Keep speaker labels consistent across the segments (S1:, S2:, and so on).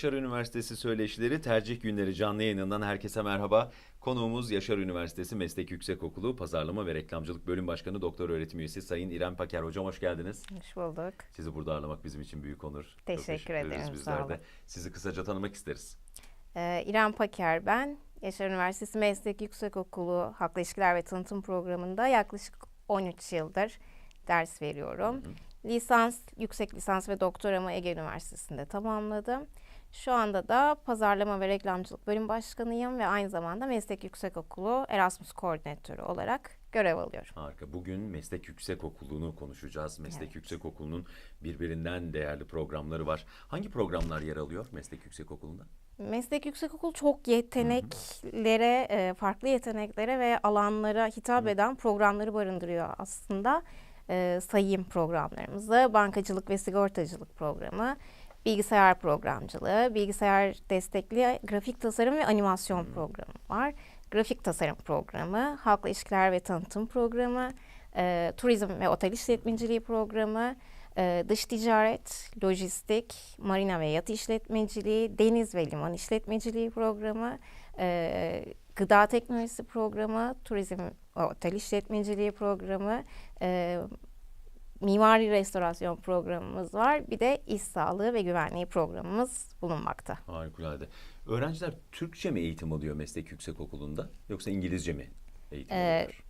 S1: Yaşar Üniversitesi Söyleşileri Tercih Günleri canlı yayınından herkese merhaba. Konuğumuz Yaşar Üniversitesi Meslek Yüksekokulu Pazarlama ve Reklamcılık Bölüm Başkanı Doktor Öğretim Üyesi Sayın İrem Paker. Hocam hoş geldiniz.
S2: Hoş bulduk.
S1: Sizi burada ağırlamak bizim için büyük onur. Çok
S2: Teşekkür ederim,
S1: bizler de. Sizi kısaca tanımak isteriz.
S2: Ee, İrem Paker ben. Yaşar Üniversitesi Meslek Yüksekokulu Halkla İlişkiler ve Tanıtım Programı'nda yaklaşık 13 yıldır ders veriyorum. Lisans, yüksek lisans ve doktoramı Ege Üniversitesi'nde tamamladım. Şu anda da Pazarlama ve Reklamcılık Bölüm Başkanıyım ve aynı zamanda Meslek Yüksekokulu Erasmus Koordinatörü olarak görev alıyorum.
S1: Harika. Bugün Meslek Yüksekokulu'nu konuşacağız. Meslek
S2: Evet.
S1: Yüksekokulu'nun birbirinden değerli programları var. Hangi programlar yer alıyor Meslek Yüksekokulu'nda?
S2: Meslek Yüksekokulu çok yeteneklere, e, farklı yeteneklere ve alanlara hitap eden programları barındırıyor aslında. E, sayayım programlarımızı. Bankacılık ve sigortacılık programı, bilgisayar programcılığı, bilgisayar destekli grafik tasarım ve animasyon programı var. Grafik tasarım programı, halkla ilişkiler ve tanıtım programı, e, turizm ve otel işletmeciliği programı, ee, dış ticaret, lojistik, marina ve yat işletmeciliği, deniz ve liman işletmeciliği programı, e, gıda teknolojisi programı, turizm ve otel işletmeciliği programı, e, mimari restorasyon programımız var. Bir de iş sağlığı ve güvenliği programımız bulunmakta.
S1: Harikulade. Öğrenciler Türkçe mi eğitim alıyor Meslek Yüksekokulu'nda yoksa İngilizce mi eğitim
S2: Ee,
S1: alıyorlar?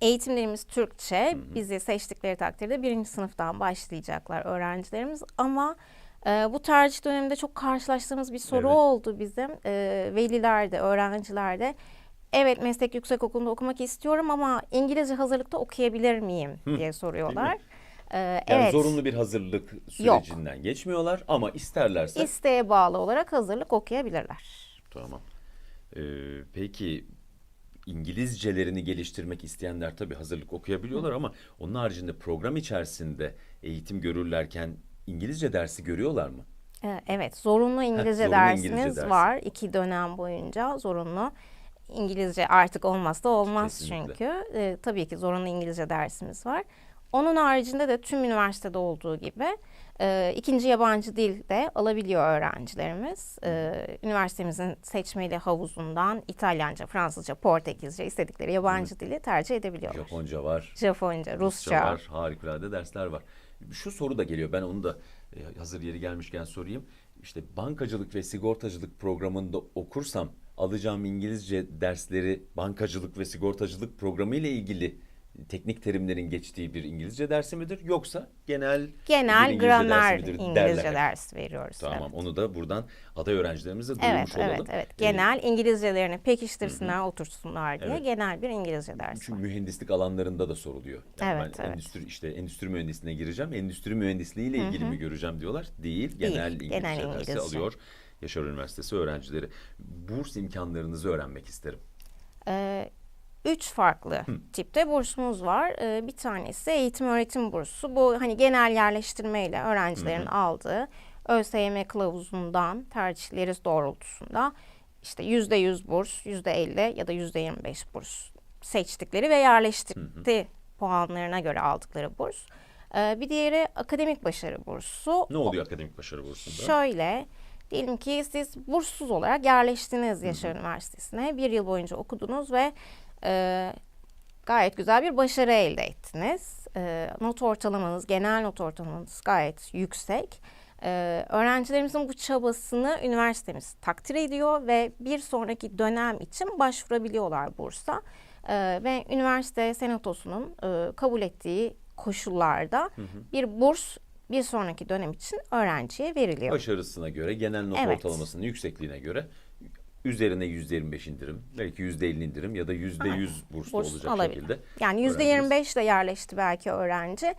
S2: Eğitimlerimiz Türkçe. Bizi seçtikleri takdirde birinci sınıftan başlayacaklar öğrencilerimiz. Ama e, bu tercih döneminde çok karşılaştığımız bir soru
S1: Evet.
S3: oldu bizim. E, veliler de, öğrenciler de. Evet meslek yüksekokulu'nda okumak istiyorum ama İngilizce hazırlıkta okuyabilir miyim diye soruyorlar. E,
S1: Yani
S2: evet.
S1: zorunlu bir hazırlık sürecinden geçmiyorlar ama isterlerse
S2: İsteğe bağlı olarak hazırlık okuyabilirler.
S1: Tamam. Ee, peki İngilizcelerini geliştirmek isteyenler tabii hazırlık okuyabiliyorlar ama onun haricinde program içerisinde eğitim görürlerken İngilizce dersi görüyorlar mı?
S2: E, Evet, zorunlu İngilizce
S1: zorunlu
S2: dersimiz
S1: İngilizce dersi.
S2: var. iki dönem boyunca zorunlu. İngilizce artık olmazsa olmaz
S1: Kesinlikle.
S2: çünkü. E, tabii ki zorunlu İngilizce dersimiz var. Onun haricinde de tüm üniversitede olduğu gibi e, ikinci yabancı dil de alabiliyor öğrencilerimiz. E, üniversitemizin seçmeli havuzundan İtalyanca, Fransızca, Portekizce istedikleri yabancı dili tercih edebiliyorlar.
S1: Japonca var,
S2: Japonca,
S1: Rusça
S2: Rusça.
S1: var, harikulade dersler var. Şu soru da geliyor. Ben onu da e, hazır yeri gelmişken sorayım. İşte bankacılık ve sigortacılık programında okursam alacağım İngilizce dersleri bankacılık ve sigortacılık programı ile ilgili teknik terimlerin geçtiği bir İngilizce dersi midir yoksa genel
S2: Genel
S1: İngilizce
S2: gramer
S1: dersi
S2: İngilizce
S1: derler.
S2: ders veriyoruz.
S1: Tamam
S2: evet.
S1: onu da buradan aday öğrencilerimize
S2: Evet,
S1: duyurmuş
S2: evet,
S1: olalım.
S2: evet.
S1: Ee,
S2: Genel İngilizcelerini pekiştirsinler, otursunlar diye
S1: Evet.
S2: genel bir İngilizce dersi
S1: Çünkü
S2: var.
S1: mühendislik alanlarında da soruluyor. Yani
S2: Evet,
S1: ben
S2: evet.
S1: endüstri işte endüstri mühendisliğine gireceğim. Endüstri mühendisliği ile ilgili mi göreceğim diyorlar. Değil, genel İngilizce
S2: genel
S1: dersi
S2: İngilizce.
S1: alıyor Yaşar Üniversitesi öğrencileri. Burs imkanlarınızı öğrenmek isterim.
S2: Ee, üç farklı tipte bursumuz var. Ee, bir tanesi eğitim öğretim bursu. Bu hani genel yerleştirmeyle öğrencilerin aldığı ÖSYM kılavuzundan tercihleri doğrultusunda işte yüzde yüz burs, yüzde elli ya da yüzde yirmi beş burs seçtikleri ve yerleştirdi puanlarına göre aldıkları burs. Ee, bir diğeri akademik başarı bursu.
S1: Ne oluyor akademik başarı bursunda?
S2: Şöyle, diyelim ki siz burssuz olarak yerleştiniz Yaşar Üniversitesi'ne. Bir yıl boyunca okudunuz ve e, gayet güzel bir başarı elde ettiniz. E, not ortalamanız, genel not ortalamanız gayet yüksek. E, öğrencilerimizin bu çabasını üniversitemiz takdir ediyor ve bir sonraki dönem için başvurabiliyorlar bursa. E, ve üniversite senatosunun e, kabul ettiği koşullarda bir burs bir sonraki dönem için öğrenciye veriliyor.
S1: Başarısına göre, genel not
S2: Evet.
S1: ortalamasının yüksekliğine göre üzerine yüzde 25 indirim, belki yüzde 50 indirim ya da yüzde 100 burslu
S2: Burs
S1: olacak
S2: alabilir.
S1: şekilde.
S2: Yani yüzde
S1: öğrencimiz-
S2: yirmi beş ile yerleşti belki öğrenci.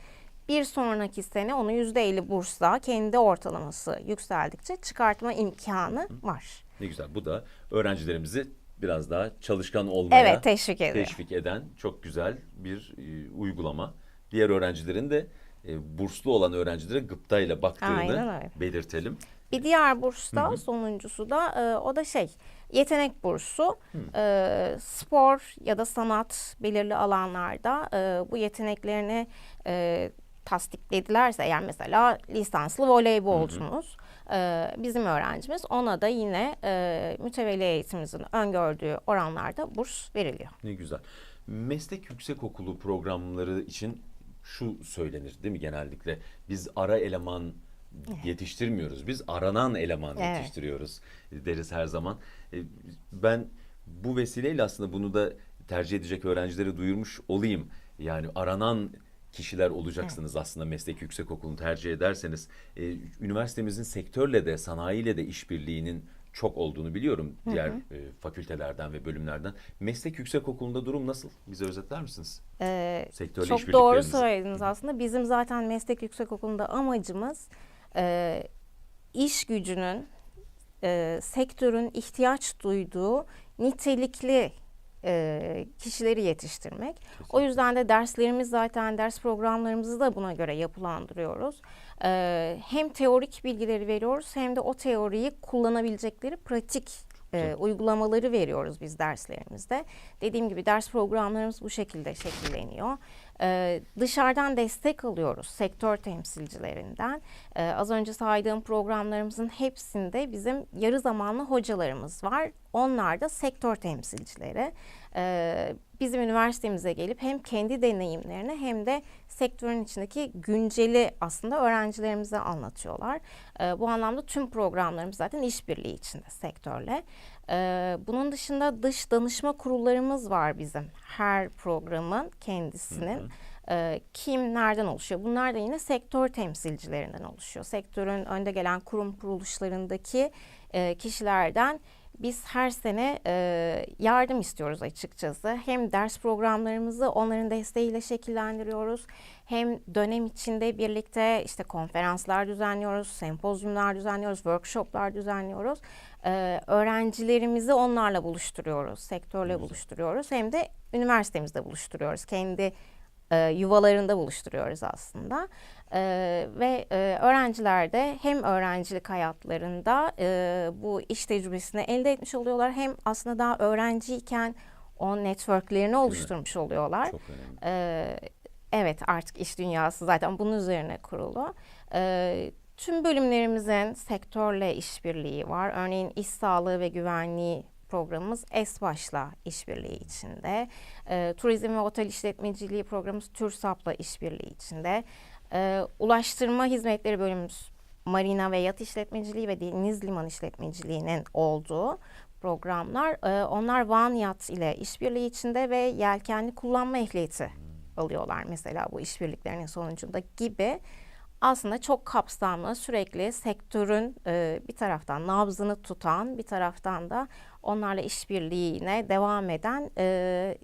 S2: Bir sonraki sene onu yüzde elli bursla kendi ortalaması yükseldikçe çıkartma imkanı var.
S1: Ne güzel. Bu da öğrencilerimizi biraz daha çalışkan olmaya
S2: Evet teşvik ediyor.
S1: teşvik eden çok güzel bir e, uygulama. Diğer öğrencilerin de e, burslu olan öğrencilere gıptayla baktığını belirtelim.
S2: Bir diğer burs da sonuncusu da e, o da şey yetenek bursu. E, spor ya da sanat belirli alanlarda e, bu yeteneklerini e, tasdikledilerse eğer mesela lisanslı voleybolcumuz e, bizim öğrencimiz ona da yine e, mütevelli eğitimimizin öngördüğü oranlarda burs veriliyor.
S1: Ne güzel. Meslek yüksekokulu programları için şu söylenir değil mi genellikle? Biz ara eleman yetiştirmiyoruz. Biz aranan eleman
S2: Evet.
S1: yetiştiriyoruz deriz her zaman. E, Ben bu vesileyle aslında bunu da tercih edecek öğrencilere duyurmuş olayım. Yani aranan kişiler olacaksınız aslında meslek yüksekokulunu tercih ederseniz. E, üniversitemizin sektörle de sanayiyle de işbirliğinin çok olduğunu biliyorum diğer e, fakültelerden ve bölümlerden. Meslek yüksekokulunda durum nasıl? Bize özetler misiniz?
S2: Ee,
S1: Sektörle
S2: çok doğru söylediniz aslında. Bizim zaten meslek yüksekokulunda amacımız e, iş gücünün, e, sektörün ihtiyaç duyduğu nitelikli e, kişileri yetiştirmek. O yüzden de derslerimiz zaten ders programlarımızı da buna göre yapılandırıyoruz. E, hem teorik bilgileri veriyoruz hem de o teoriyi kullanabilecekleri pratik e, uygulamaları veriyoruz biz derslerimizde. Dediğim gibi ders programlarımız bu şekilde şekilleniyor. E, dışarıdan destek alıyoruz sektör temsilcilerinden. Az önce saydığım programlarımızın hepsinde bizim yarı zamanlı hocalarımız var. Onlar da sektör temsilcileri. Bizim üniversitemize gelip hem kendi deneyimlerini hem de sektörün içindeki günceli aslında öğrencilerimize anlatıyorlar. Bu anlamda tüm programlarımız zaten işbirliği içinde sektörle. Bunun dışında dış danışma kurullarımız var bizim her programın kendisinin. E, kim nereden oluşuyor? Bunlar da yine sektör temsilcilerinden oluşuyor. Sektörün önde gelen kurum kuruluşlarındaki e, kişilerden biz her sene e, yardım istiyoruz açıkçası. Hem ders programlarımızı onların desteğiyle şekillendiriyoruz. Hem dönem içinde birlikte işte konferanslar düzenliyoruz, sempozyumlar düzenliyoruz, workshoplar düzenliyoruz. E, öğrencilerimizi onlarla buluşturuyoruz, sektörle buluşturuyoruz. Hem de üniversitemizde buluşturuyoruz. Kendi e, yuvalarında buluşturuyoruz aslında. E, ve e, öğrenciler de hem öğrencilik hayatlarında e, bu iş tecrübesini elde etmiş oluyorlar hem aslında daha öğrenciyken o networklerini oluşturmuş oluyorlar.
S1: Çok önemli.
S2: E, evet artık iş dünyası zaten bunun üzerine kurulu. E, tüm bölümlerimizin sektörle işbirliği var. Örneğin iş sağlığı ve güvenliği programımız ESBAŞ'la işbirliği içinde. E, turizm ve otel işletmeciliği programımız TÜRSAP'la işbirliği içinde. E, ulaştırma hizmetleri bölümümüz marina ve yat işletmeciliği ve deniz liman işletmeciliğinin olduğu programlar. E, onlar Van Yat ile işbirliği içinde ve yelkenli kullanma ehliyeti alıyorlar mesela bu işbirliklerinin sonucunda gibi. Aslında çok kapsamlı sürekli sektörün e, bir taraftan nabzını tutan bir taraftan da onlarla işbirliğine devam eden e,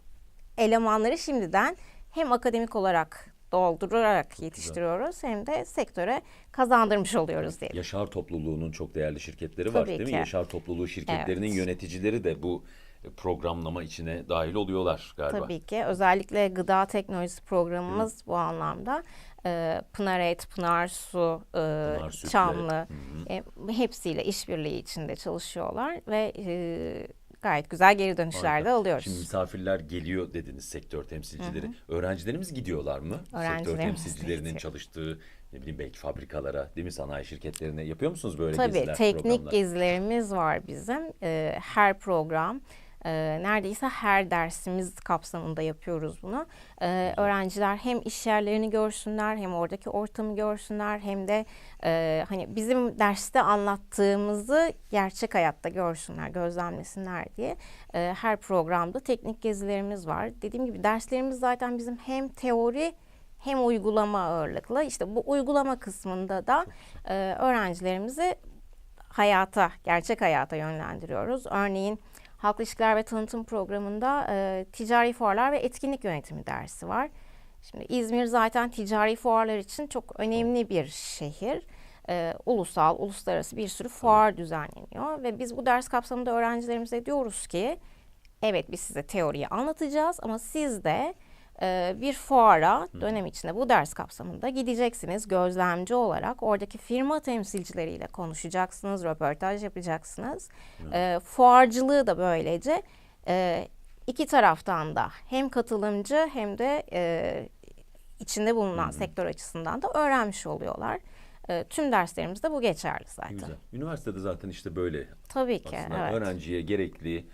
S2: elemanları şimdiden hem akademik olarak doldurarak yetiştiriyoruz hem de sektöre kazandırmış oluyoruz diyelim.
S1: Yaşar topluluğunun çok değerli şirketleri var
S2: Tabii
S1: değil mi? Yaşar topluluğu şirketlerinin
S2: Evet.
S1: yöneticileri de bu e, programlama içine dahil oluyorlar galiba.
S2: Tabii ki özellikle gıda teknolojisi programımız bu anlamda. Ee, Pınar Et, Pınar Su, e,
S1: Pınar Sütle.
S2: Çamlı e, hepsiyle işbirliği içinde çalışıyorlar ve e, gayet güzel geri dönüşler de alıyoruz.
S1: Şimdi misafirler geliyor dediniz sektör temsilcileri. Öğrencilerimiz gidiyorlar mı? Sektör temsilcilerinin
S2: gidiyor.
S1: çalıştığı ne bileyim belki fabrikalara, değil mi sanayi şirketlerine yapıyor musunuz böyle
S2: Tabii
S1: geziler,
S2: teknik
S1: programlar?
S2: gezilerimiz var bizim. Ee, her program, e, neredeyse her dersimiz kapsamında yapıyoruz bunu. Ee, öğrenciler hem iş yerlerini görsünler, hem oradaki ortamı görsünler, hem de e, hani bizim derste anlattığımızı gerçek hayatta görsünler, gözlemlesinler diye. e, her programda teknik gezilerimiz var. Dediğim gibi derslerimiz zaten bizim hem teori hem uygulama ağırlıklı. İşte bu uygulama kısmında da e, öğrencilerimizi hayata, gerçek hayata yönlendiriyoruz. Örneğin Halk İlişkiler ve Tanıtım Programı'nda e, ticari fuarlar ve etkinlik yönetimi dersi var. Şimdi İzmir zaten ticari fuarlar için çok önemli bir şehir. E, ulusal, uluslararası bir sürü fuar düzenleniyor ve biz bu ders kapsamında öğrencilerimize diyoruz ki evet biz size teoriyi anlatacağız ama siz de e, bir fuara dönem içinde bu ders kapsamında gideceksiniz gözlemci olarak oradaki firma temsilcileriyle konuşacaksınız, röportaj yapacaksınız. E, fuarcılığı da böylece e, iki taraftan da hem katılımcı hem de e, içinde bulunan sektör açısından da öğrenmiş oluyorlar. E, tüm derslerimizde bu geçerli zaten.
S1: Güzel. Üniversitede zaten işte böyle
S2: Tabii ki.
S1: aslında
S2: evet.
S1: öğrenciye gerekli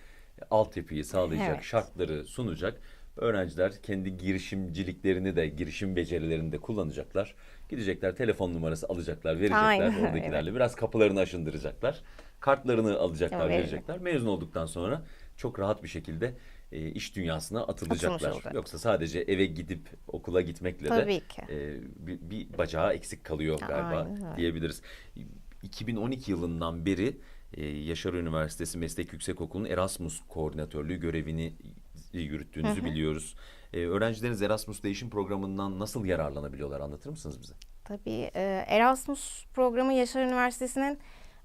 S1: altyapıyı sağlayacak,
S2: Evet.
S1: şartları sunacak. Öğrenciler kendi girişimciliklerini de, girişim becerilerini de kullanacaklar. Gidecekler, telefon numarası alacaklar, verecekler
S2: Aynen,
S1: oradakilerle. Biraz kapılarını aşındıracaklar. Kartlarını alacaklar,
S2: Evet.
S1: verecekler. Mezun olduktan sonra çok rahat bir şekilde e, iş dünyasına atılacaklar. Yoksa sadece eve gidip okula gitmekle de
S2: Tabii ki.
S1: e, bir, bir bacağı eksik kalıyor galiba
S2: Aynen
S1: diyebiliriz. 2012 yılından beri e, Yaşar Üniversitesi Meslek Yüksekokulu'nun Erasmus koordinatörlüğü görevini yürüttüğünüzü biliyoruz. E, öğrencileriniz Erasmus Değişim Programı'ndan nasıl yararlanabiliyorlar anlatır mısınız bize?
S2: Tabii e, Erasmus programı Yaşar Üniversitesi'nin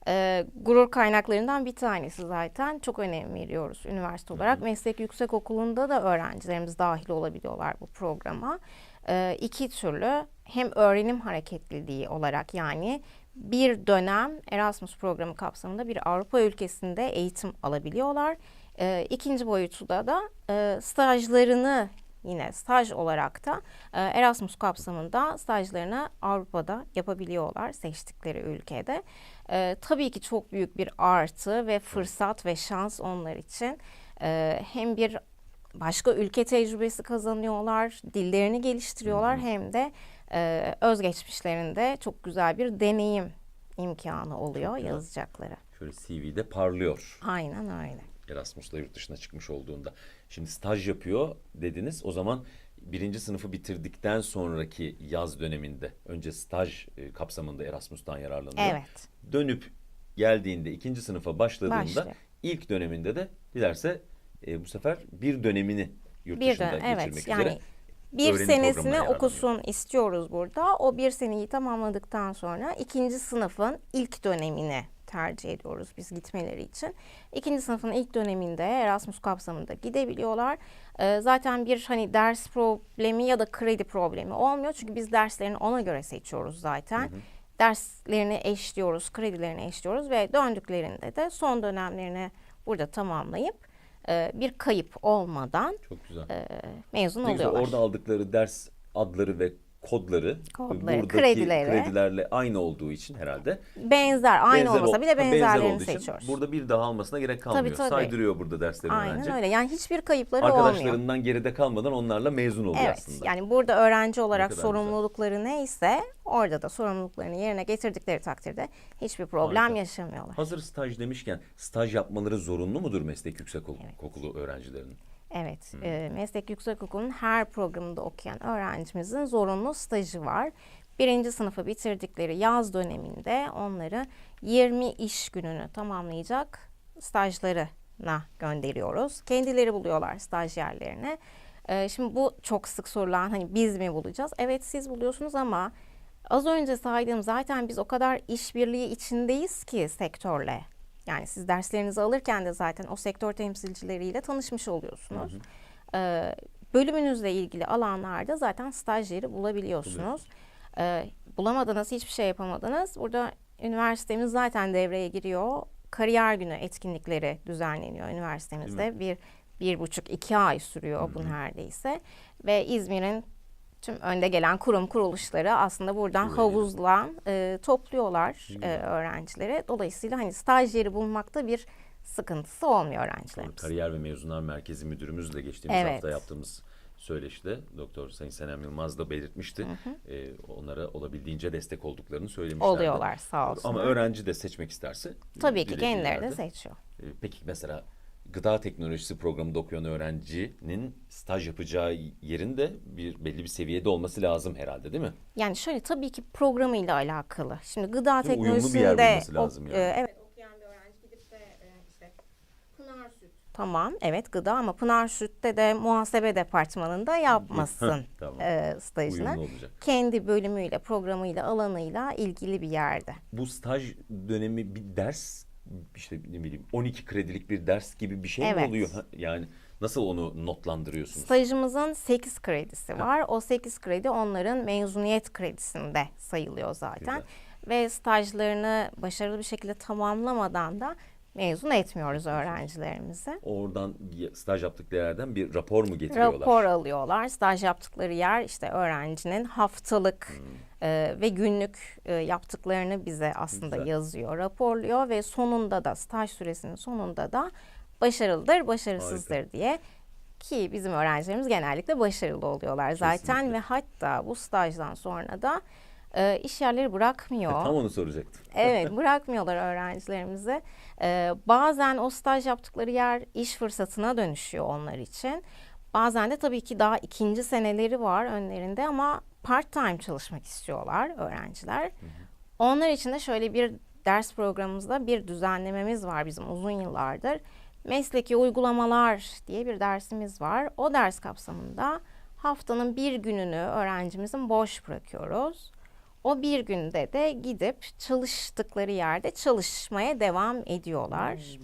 S2: e, gurur kaynaklarından bir tanesi zaten. Çok önem veriyoruz üniversite olarak. Meslek Yüksekokulu'nda da öğrencilerimiz dahil olabiliyorlar bu programa. E, iki türlü hem öğrenim hareketliliği olarak yani bir dönem Erasmus programı kapsamında bir Avrupa ülkesinde eğitim alabiliyorlar. E, ikinci boyutu da da e, stajlarını yine staj olarak da e, Erasmus kapsamında stajlarını Avrupa'da yapabiliyorlar seçtikleri ülkede. E, tabii ki çok büyük bir artı ve fırsat ve şans onlar için. E, hem bir başka ülke tecrübesi kazanıyorlar, dillerini geliştiriyorlar hem de e, özgeçmişlerinde çok güzel bir deneyim imkanı oluyor yazacakları.
S1: Şöyle CV'de parlıyor
S2: Aynen öyle.
S1: Erasmus'la yurt dışına çıkmış olduğunda. Şimdi staj yapıyor dediniz. O zaman birinci sınıfı bitirdikten sonraki yaz döneminde önce staj e, kapsamında Erasmus'tan yararlanıyor.
S2: Evet.
S1: dönüp geldiğinde ikinci sınıfa başladığında
S2: Başlıyor.
S1: ilk döneminde de dilerse e, bu sefer bir dönemini yurt
S2: Bir
S1: dışında
S2: dönem
S1: geçirmek
S2: evet
S1: üzere.
S2: yani bir
S1: öğrenim
S2: senesini okusun istiyoruz burada. O bir seneyi tamamladıktan sonra ikinci sınıfın ilk dönemini tercih ediyoruz biz gitmeleri için. İkinci sınıfın ilk döneminde Erasmus kapsamında gidebiliyorlar. Ee, zaten bir hani ders problemi ya da kredi problemi olmuyor. Çünkü biz derslerini ona göre seçiyoruz zaten. Derslerini eşliyoruz, kredilerini eşliyoruz ve döndüklerinde de son dönemlerini burada tamamlayıp e, bir kayıp olmadan
S1: Çok güzel.
S2: e, mezun
S1: Ne güzel
S2: oluyorlar.
S1: orada aldıkları ders adları ve kodları,
S2: Kodları,
S1: buradaki
S2: kredileri.
S1: kredilerle aynı olduğu için herhalde
S2: Benzer, aynı
S1: benzer
S2: olmasa
S1: ol-
S2: bile
S1: ha, benzer
S2: benzerlerini
S1: olduğu için
S2: seçiyoruz.
S1: Burada bir daha almasına gerek kalmıyor.
S2: tabii.
S1: Saydırıyor burada derslerini.
S2: Aynen öyle. Yani hiçbir kayıpları olmuyor.
S1: Arkadaşlarından geride kalmadan onlarla mezun oluyor
S2: Evet.
S1: aslında.
S2: Yani burada öğrenci olarak sorumlulukları neyse orada da sorumluluklarını yerine getirdikleri takdirde hiçbir problem
S1: Harika.
S2: yaşamıyorlar.
S1: Hazır staj demişken staj yapmaları zorunlu mudur meslek yüksekokulu öğrencilerinin?
S2: Evet, e, Meslek Yüksekokulu'nun her programında okuyan öğrencimizin zorunlu stajı var. Birinci sınıfı bitirdikleri yaz döneminde onları 20 iş gününü tamamlayacak stajlarına gönderiyoruz. Kendileri buluyorlar stajyerlerini. E, şimdi bu çok sık sorulan hani biz mi bulacağız? Evet siz buluyorsunuz ama az önce saydığım zaten biz o kadar işbirliği içindeyiz ki sektörle. Yani siz derslerinizi alırken de zaten o sektör temsilcileriyle tanışmış oluyorsunuz. Ee, bölümünüzle ilgili alanlarda zaten stajyeri bulabiliyorsunuz. Ee, bulamadınız, hiçbir şey yapamadınız. Burada üniversitemiz zaten devreye giriyor. Kariyer günü etkinlikleri düzenleniyor üniversitemizde. Bir, bir buçuk, iki ay sürüyor bu neredeyse. Ve İzmir'in tüm önde gelen kurum kuruluşları aslında buradan
S1: Buraya
S2: havuzla e, topluyorlar e, öğrencileri. Dolayısıyla hani stajyeri bulmakta bir sıkıntısı olmuyor öğrencilerimizin.
S1: Kariyer ve Mezunlar Merkezi Müdürümüzle geçtiğimiz
S2: Evet.
S1: hafta yaptığımız söyleşide Doktor Sayın Senem Yılmaz da belirtmişti. Ee, onlara olabildiğince destek olduklarını söylemişlerdi.
S2: Oluyorlar sağ olsunlar.
S1: Ama öğrenci de seçmek isterse.
S2: Tabii ki kendileri de seçiyor.
S1: Ee, Peki mesela gıda teknolojisi programında okuyan öğrencinin staj yapacağı yerin de bir belli bir seviyede olması lazım herhalde değil mi?
S2: Yani şöyle tabii ki programıyla alakalı. Şimdi gıda
S1: Değil mi? Uyumlu bir yer
S2: teknolojisinde
S1: bulması lazım
S2: ok-
S1: yani.
S2: e, evet okuyan bir öğrenci gidip de e, işte Pınar Süt. Tamam evet gıda ama Pınar Süt'te de muhasebe departmanında yapmasın
S1: Tamam.
S2: e, stajını. Kendi bölümüyle, programıyla, alanıyla ilgili bir yerde.
S1: Bu staj dönemi bir ders işte ne bileyim 12 kredilik bir ders gibi bir şey mi
S2: Evet.
S1: oluyor? Ha, Yani nasıl onu notlandırıyorsunuz?
S2: Stajımızın 8 kredisi var. O 8 kredi onların mezuniyet kredisinde sayılıyor zaten.
S1: Güzel.
S2: Ve stajlarını başarılı bir şekilde tamamlamadan da mezun etmiyoruz öğrencilerimizi.
S1: Oradan staj yaptıkları yerden bir rapor mu getiriyorlar?
S2: Rapor alıyorlar. Staj yaptıkları yer işte öğrencinin haftalık
S1: Hmm.
S2: e, ve günlük e, yaptıklarını bize aslında
S1: Güzel.
S2: yazıyor, raporluyor ve sonunda da staj süresinin sonunda da başarılıdır, başarısızdır diye ki bizim öğrencilerimiz genellikle başarılı oluyorlar zaten
S1: Kesinlikle.
S2: ve hatta bu stajdan sonra da e, iş yerleri bırakmıyor.
S1: Tam onu soracaktım.
S2: Evet bırakmıyorlar öğrencilerimizi. Ee, bazen o staj yaptıkları yer iş fırsatına dönüşüyor onlar için. Bazen de tabii ki daha ikinci seneleri var önlerinde ama part time çalışmak istiyorlar öğrenciler. Onlar için de şöyle bir ders programımızda bir düzenlememiz var bizim uzun yıllardır. Mesleki uygulamalar diye bir dersimiz var. O ders kapsamında haftanın bir gününü öğrencimizin boş bırakıyoruz. O bir günde de gidip çalıştıkları yerde çalışmaya devam ediyorlar.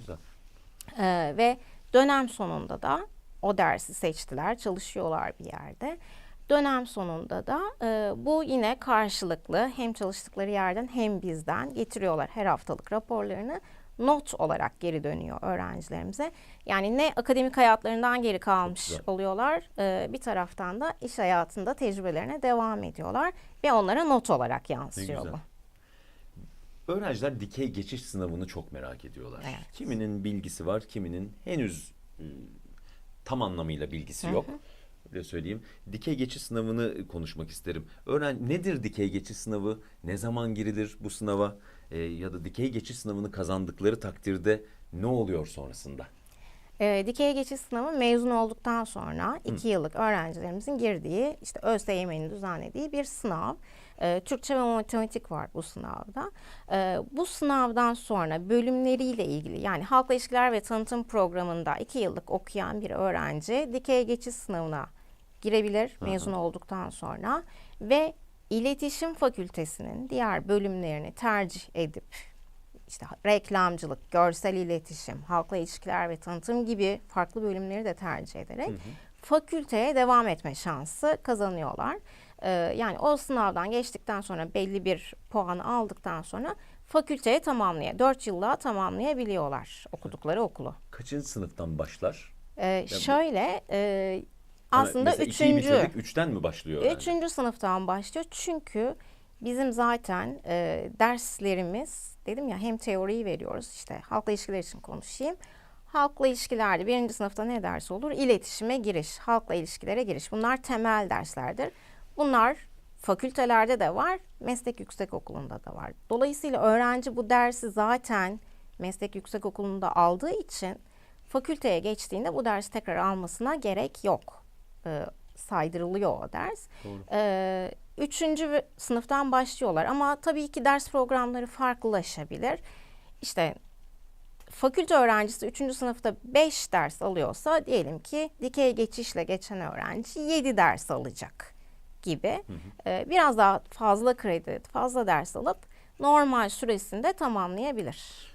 S2: Ee, ve dönem sonunda da o dersi seçtiler, çalışıyorlar bir yerde. Dönem sonunda da e, bu yine karşılıklı hem çalıştıkları yerden hem bizden getiriyorlar her haftalık raporlarını not olarak geri dönüyor öğrencilerimize. Yani ne akademik hayatlarından geri kalmış oluyorlar e, bir taraftan da iş hayatında tecrübelerine devam ediyorlar ve onlara not olarak yansıyor bu.
S1: Öğrenciler dikey geçiş sınavını çok merak ediyorlar.
S2: Evet.
S1: Kiminin bilgisi var, kiminin henüz e, tam anlamıyla bilgisi yok. Öyle söyleyeyim. Dikey geçiş sınavını konuşmak isterim. Öğren nedir dikey geçiş sınavı? Ne zaman girilir bu sınava? E, ya da dikey geçiş sınavını kazandıkları takdirde ne oluyor sonrasında?
S2: E, dikey geçiş sınavı mezun olduktan sonra iki yıllık öğrencilerimizin girdiği işte ÖSYM'nin düzenlediği bir sınav. E, Türkçe ve matematik var bu sınavda. E, bu sınavdan sonra bölümleriyle ilgili yani halkla ilişkiler ve tanıtım programında iki yıllık okuyan bir öğrenci dikey geçiş sınavına girebilir mezun olduktan sonra ve iletişim fakültesinin diğer bölümlerini tercih edip işte reklamcılık, görsel iletişim, halkla ilişkiler ve tanıtım gibi farklı bölümleri de tercih ederek fakülteye devam etme şansı kazanıyorlar. Ee, yani o sınavdan geçtikten sonra belli bir puanı aldıktan sonra fakülteye tamamlaya, 4 yıllığa tamamlayabiliyorlar okudukları okulu.
S1: Kaçıncı sınıftan başlar?
S2: Ee, şöyle e, aslında
S1: mesela
S2: üçüncü,
S1: bitirdik, üçten mi başlıyor öğrenci?
S2: Üçüncü sınıftan başlıyor çünkü bizim zaten e, derslerimiz dedim ya hem teoriyi veriyoruz işte halkla ilişkiler için konuşayım. Halkla ilişkilerde birinci sınıfta ne ders olur? İletişime giriş, halkla ilişkilere giriş. Bunlar temel derslerdir. Bunlar fakültelerde de var, meslek yüksekokulunda da var. Dolayısıyla öğrenci bu dersi zaten meslek yüksekokulunda aldığı için fakülteye geçtiğinde bu dersi tekrar almasına gerek yok. Ee, saydırılıyor o ders. Ee, üçüncü ve- sınıftan başlıyorlar ama tabii ki ders programları farklılaşabilir. İşte fakülte öğrencisi üçüncü sınıfta 5 ders alıyorsa diyelim ki dikey geçişle geçen öğrenci 7 ders alacak gibi. Ee, biraz daha fazla kredi, fazla ders alıp normal süresinde tamamlayabilir.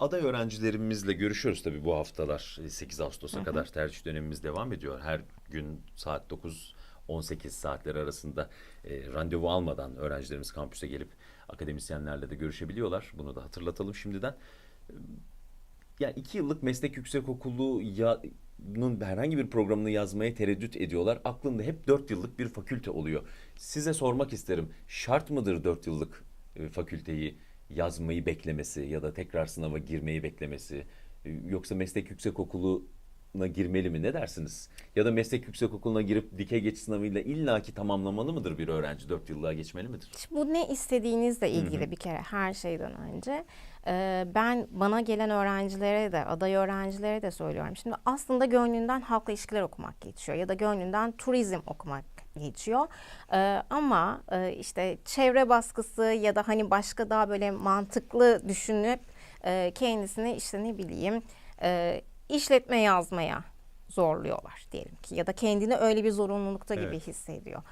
S1: Aday öğrencilerimizle görüşüyoruz tabii bu haftalar. E, 8 Ağustos'a kadar tercih dönemimiz devam ediyor. Her gün saat 9-18 saatler arasında e, randevu almadan öğrencilerimiz kampüse gelip akademisyenlerle de görüşebiliyorlar. Bunu da hatırlatalım şimdiden. E, Yani iki yıllık meslek yüksekokulu ya nun herhangi bir programını yazmaya tereddüt ediyorlar. Aklında hep dört yıllık bir fakülte oluyor. Size sormak isterim. Şart mıdır dört yıllık e, fakülteyi yazmayı beklemesi ya da tekrar sınava girmeyi beklemesi? E, Yoksa meslek yüksekokuluna girmeli mi? Ne dersiniz? Ya da meslek yüksekokuluna girip dikey geçiş sınavıyla illaki tamamlamalı mıdır bir öğrenci? Dört yıllığa geçmeli midir?
S2: Şimdi bu ne istediğinizle ilgili bir kere her şeyden önce. Ee, ben bana gelen öğrencilere de, aday öğrencilere de söylüyorum. Şimdi aslında gönlünden halkla ilişkiler okumak geçiyor ya da gönlünden turizm okumak geçiyor. Ee, ama e, işte çevre baskısı ya da hani başka daha böyle mantıklı düşünüp e, kendisini işte ne bileyim e, işletme yazmaya zorluyorlar diyelim ki ya da kendini öyle bir zorunlulukta gibi
S1: Evet.
S2: hissediyor.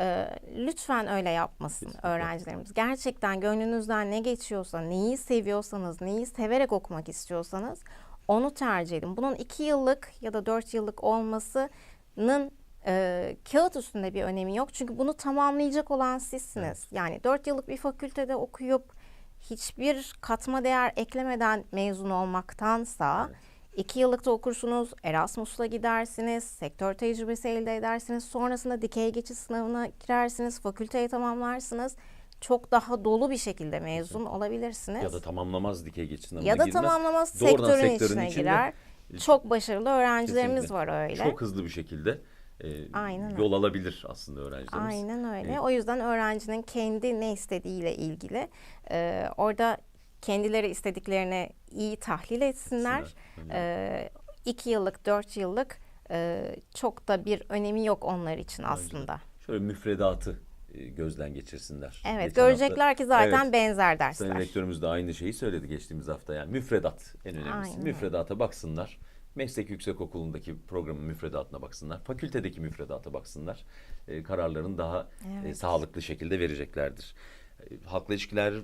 S2: Ee, lütfen öyle yapmasın
S1: Kesinlikle.
S2: öğrencilerimiz. Gerçekten gönlünüzden ne geçiyorsa, neyi seviyorsanız, neyi severek okumak istiyorsanız onu tercih edin. Bunun iki yıllık ya da dört yıllık olmasının e, kağıt üstünde bir önemi yok. Çünkü bunu tamamlayacak olan sizsiniz. Yani dört yıllık bir fakültede okuyup hiçbir katma değer eklemeden mezun olmaktansa
S1: Evet.
S2: İki yıllıkta okursunuz, Erasmus'la gidersiniz, sektör tecrübesi elde edersiniz, sonrasında dikey geçiş sınavına girersiniz, fakülteyi tamamlarsınız. Çok daha dolu bir şekilde mezun olabilirsiniz.
S1: Ya da tamamlamaz dikey geçiş sınavına
S2: Ya da
S1: girmez.
S2: tamamlamaz
S1: Doğrudan
S2: sektörün,
S1: sektörün
S2: içine
S1: içinde
S2: girer. Çok başarılı öğrencilerimiz
S1: Kesinlikle.
S2: var öyle.
S1: Çok hızlı bir şekilde e,
S2: Aynen öyle.
S1: yol alabilir aslında öğrencilerimiz.
S2: Aynen öyle.
S1: Evet.
S2: O yüzden öğrencinin kendi ne istediğiyle ilgili e, orada kendileri istediklerini iyi tahlil etsinler. E, iki yıllık, dört yıllık e, çok da bir önemi yok onlar için aslında.
S1: Şöyle müfredatı e, gözden geçirsinler.
S2: Evet,
S1: Geçen
S2: görecekler
S1: hafta-
S2: ki zaten
S1: Evet.
S2: benzer dersler.
S1: Sayın Rektörümüz de aynı şeyi söyledi geçtiğimiz hafta. Yani müfredat en önemlisi.
S2: Aynen.
S1: Müfredata baksınlar. Meslek Yüksekokulu'ndaki programın müfredatına baksınlar. Fakültedeki müfredata baksınlar. E, kararlarını daha e,
S2: Evet.
S1: sağlıklı şekilde vereceklerdir. E, halkla ilişkiler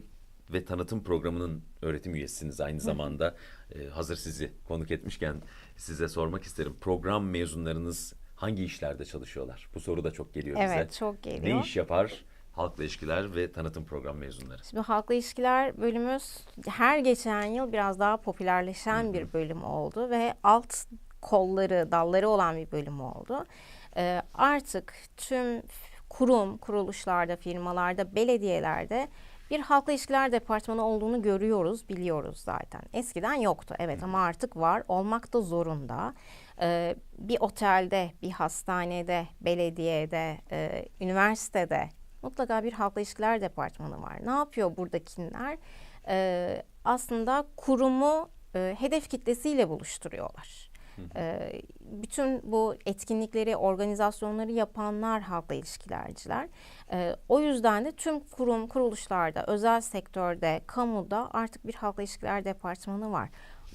S1: ve tanıtım programının öğretim üyesisiniz aynı zamanda. E, hazır sizi konuk etmişken size sormak isterim. Program mezunlarınız hangi işlerde çalışıyorlar? Bu soru da çok geliyor bize.
S2: Evet, çok geliyor.
S1: Ne iş yapar halkla ilişkiler ve tanıtım program mezunları?
S2: Şimdi halkla ilişkiler bölümümüz her geçen yıl biraz daha popülerleşen bir bölüm oldu ve alt kolları, dalları olan bir bölüm oldu. Ee, artık tüm kurum, kuruluşlarda, firmalarda, belediyelerde bir halkla ilişkiler departmanı olduğunu görüyoruz, biliyoruz zaten. Eskiden yoktu evet ama artık var, olmak da zorunda. Ee, bir otelde, bir hastanede, belediyede, e, üniversitede mutlaka bir halkla ilişkiler departmanı var. Ne yapıyor buradakiler? Ee, aslında kurumu e, hedef kitlesiyle buluşturuyorlar. Ee, bütün bu etkinlikleri, organizasyonları yapanlar halkla ilişkilerciler. Ee, o yüzden de tüm kurum, kuruluşlarda, özel sektörde, kamuda artık bir halkla ilişkiler departmanı var.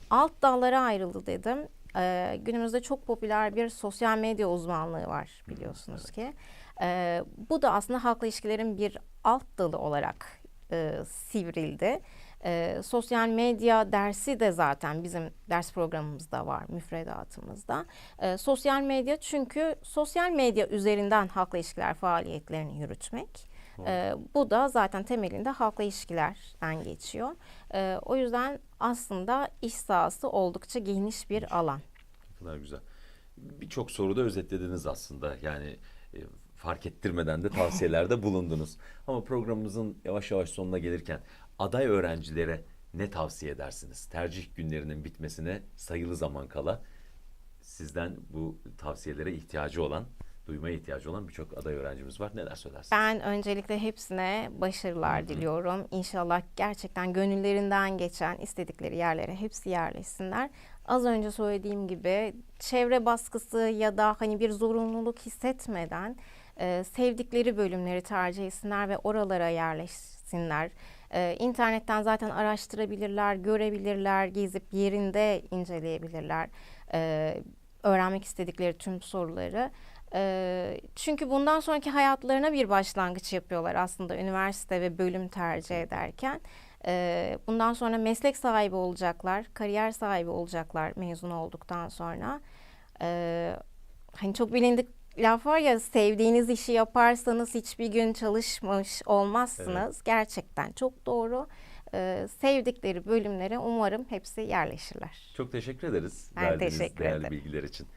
S2: Alt dallara ayrıldı dedim. Ee, günümüzde çok popüler bir sosyal medya uzmanlığı var biliyorsunuz ki. Ee, bu da aslında halkla ilişkilerin bir alt dalı olarak e, sivrildi. Ee, sosyal medya dersi de zaten bizim ders programımızda var, müfredatımızda. Ee, sosyal medya çünkü sosyal medya üzerinden halkla ilişkiler faaliyetlerini yürütmek. Ee, bu da zaten temelinde halkla ilişkilerden geçiyor. Ee, o yüzden aslında iş sahası oldukça geniş bir alan.
S1: Ne kadar güzel. Birçok soruda özetlediniz aslında. Yani e, fark ettirmeden de tavsiyelerde bulundunuz. Ama programımızın yavaş yavaş sonuna gelirken aday öğrencilere ne tavsiye edersiniz? Tercih günlerinin bitmesine sayılı zaman kala sizden bu tavsiyelere ihtiyacı olan, duymaya ihtiyacı olan birçok aday öğrencimiz var. Neler söylersiniz?
S2: Ben öncelikle hepsine başarılar diliyorum. İnşallah gerçekten gönüllerinden geçen istedikleri yerlere hepsi yerleşsinler. Az önce söylediğim gibi çevre baskısı ya da hani bir zorunluluk hissetmeden e, sevdikleri bölümleri tercih etsinler ve oralara yerleşsinler. E, internetten zaten araştırabilirler, görebilirler, gezip yerinde inceleyebilirler. E, öğrenmek istedikleri tüm soruları. Çünkü bundan sonraki hayatlarına bir başlangıç yapıyorlar aslında üniversite ve bölüm tercih ederken. Bundan sonra meslek sahibi olacaklar, kariyer sahibi olacaklar mezun olduktan sonra. Ee, hani çok bilindik laf var ya sevdiğiniz işi yaparsanız hiçbir gün çalışmış olmazsınız. Gerçekten çok doğru. Ee, sevdikleri bölümlere umarım hepsi yerleşirler.
S1: Çok teşekkür ederiz
S2: Ben
S1: verdiğiniz
S2: teşekkür
S1: değerli
S2: ederim.
S1: bilgiler için.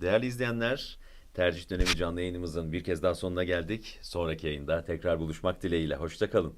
S1: Değerli izleyenler, tercih dönemi canlı yayınımızın bir kez daha sonuna geldik. Sonraki yayında tekrar buluşmak dileğiyle. Hoşçakalın.